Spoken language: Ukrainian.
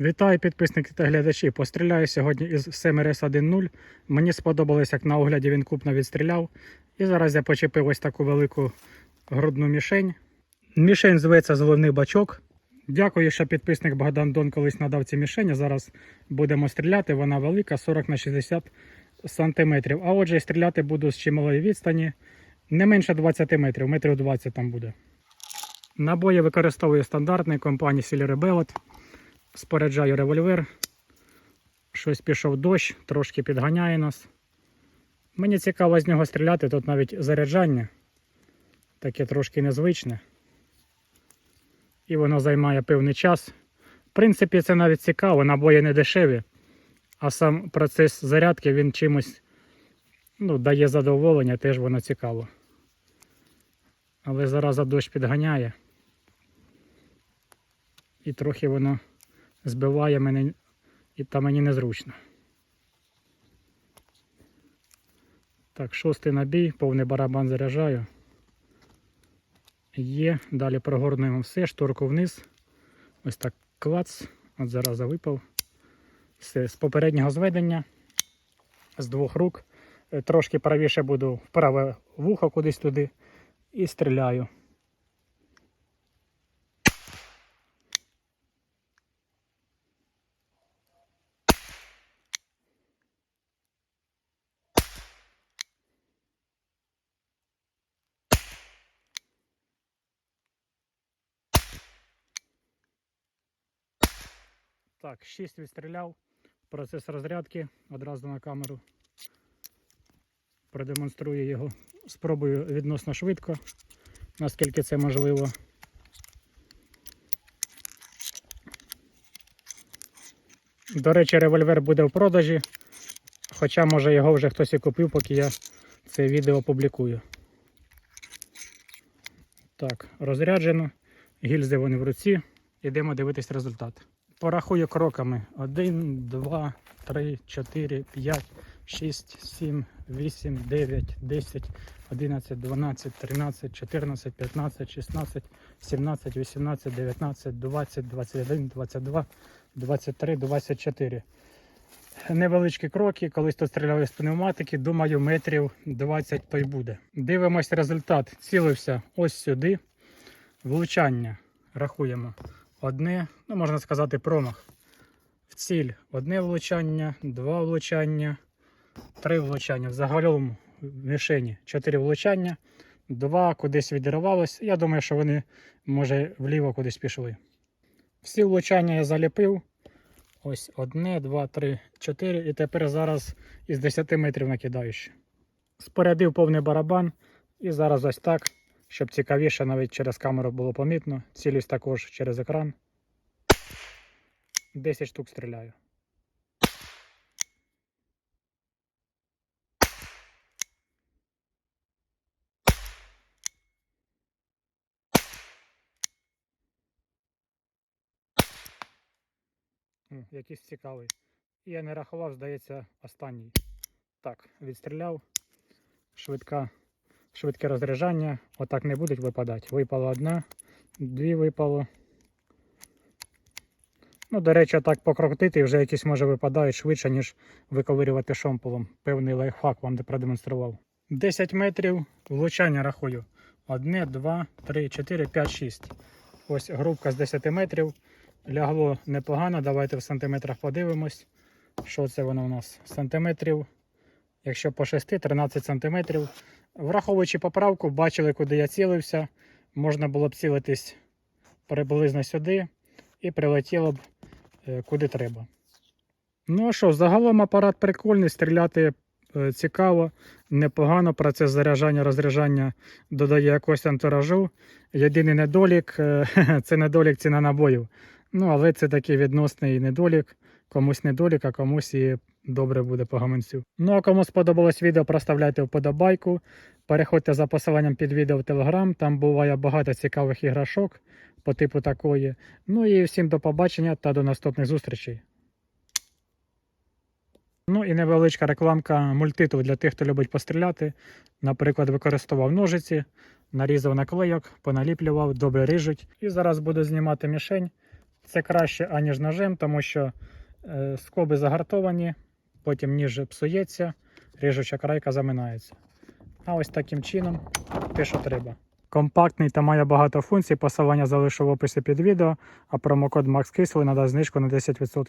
Вітаю підписники та глядачі. Постріляю сьогодні із 7RS 1.0. Мені сподобалось, як на огляді він купно відстріляв. І зараз я почепив ось таку велику грудну мішень. Мішень зветься зелений бачок. Дякую, що підписник Богдан Дон колись надав ці мішені. Зараз будемо стріляти. Вона велика, 40 на 60 сантиметрів. А отже, стріляти буду з чималої відстані. Не менше 20 метрів, метрів 20 там буде. Набої використовую стандартний компанії Silver Bellet. Споряджаю револьвер. Щось пішов дощ, трошки підганяє нас. Мені цікаво з нього стріляти, тут навіть заряджання. Таке трошки незвичне. І воно займає певний час. В принципі, це навіть цікаво, набої не дешеві. А сам процес зарядки він чимось ну, дає задоволення, теж воно цікаво. Але зараз дощ підганяє. І трохи воно збиває мене і та мені незручно. Так, шостий набій, повний барабан заряджаю. Є, далі прогорнуємо все, шторку вниз. Ось так клац. От зараз випав. Все, з попереднього зведення, з двох рук. Е, Трошки правіше буду в праве вухо кудись туди і стріляю. Так, 6 відстріляв. Процес розрядки одразу на камеру. Продемонструю його. Спробую відносно швидко, наскільки це можливо. До речі, револьвер буде в продажі. Хоча, може, його вже хтось і купив, поки я це відео публікую. Так, розряджено. Гільзи вони в руці. Йдемо дивитись результат. Порахую кроками. 1, 2, 3, 4, 5, 6, 7, 8, 9, 10, 11, 12, 13, 14, 15, 16, 17, 18, 19, 20, 21, 22, 23, 24. Невеличкі кроки, колись тут стріляли з пневматики, думаю, метрів 20 то й буде. Дивимось результат. Цілився ось сюди. Влучання рахуємо. Одне, ну можна сказати, промах. В ціль одне влучання, два влучання, три влучання. Взагалом в мішені чотири влучання, два кудись відірвалось. Я думаю, що вони, може, вліво кудись пішли. Всі влучання я заліпив. Ось одне, два, три, чотири. І тепер зараз із 10 метрів накидаю ще. Спорядив повний барабан. І зараз ось так, щоб цікавіше навіть через камеру було помітно. Цілюсь також через екран. 10 штук стріляю. Якийсь цікавий. І я не рахував, здається, останній. Так, відстріляв. Швидка, швидке розряджання. Отак не будуть випадати. Випала одна, дві випало. Ну, до речі, так покрутити вже якісь може випадають швидше, ніж виковирювати шомполом. Певний лайфхак вам де продемонстрував. 10 метрів влучання рахую. Одне, два, три, чотири, п'ять, шість. Ось групка з 10 метрів. Лягло непогано. Давайте в сантиметрах подивимось. Що це воно у нас? Сантиметрів. Якщо по 6, 13 сантиметрів. Враховуючи поправку, бачили, куди я цілився. Можна було б цілитись приблизно сюди і прилетіло б е, куди треба. Ну а що, загалом апарат прикольний, стріляти е, цікаво, непогано. Процес заряджання, розряджання додає якось антуражу. Єдиний недолік е, це недолік ціна набоїв. Ну, але це такий відносний недолік. Комусь недолік, а комусь і добре буде по гаманцю. Ну а кому сподобалось відео, проставляйте вподобайку. Переходьте за посиланням під відео в Телеграм. Там буває багато цікавих іграшок по типу такої. Ну і всім до побачення та до наступних зустрічей. Ну і невеличка рекламка мультитул для тих, хто любить постріляти. Наприклад, використовував ножиці, нарізав наклейок, поналіплював, добре ріжуть. І зараз буду знімати мішень. Це краще, аніж ножем, тому що е, скоби загартовані, потім ніж псується, ріжуча крайка заминається. А ось таким чином те, що треба. Компактний та має багато функцій. Посилання залишу в описі під відео, а промокод MaxKisel надасть знижку на 10%.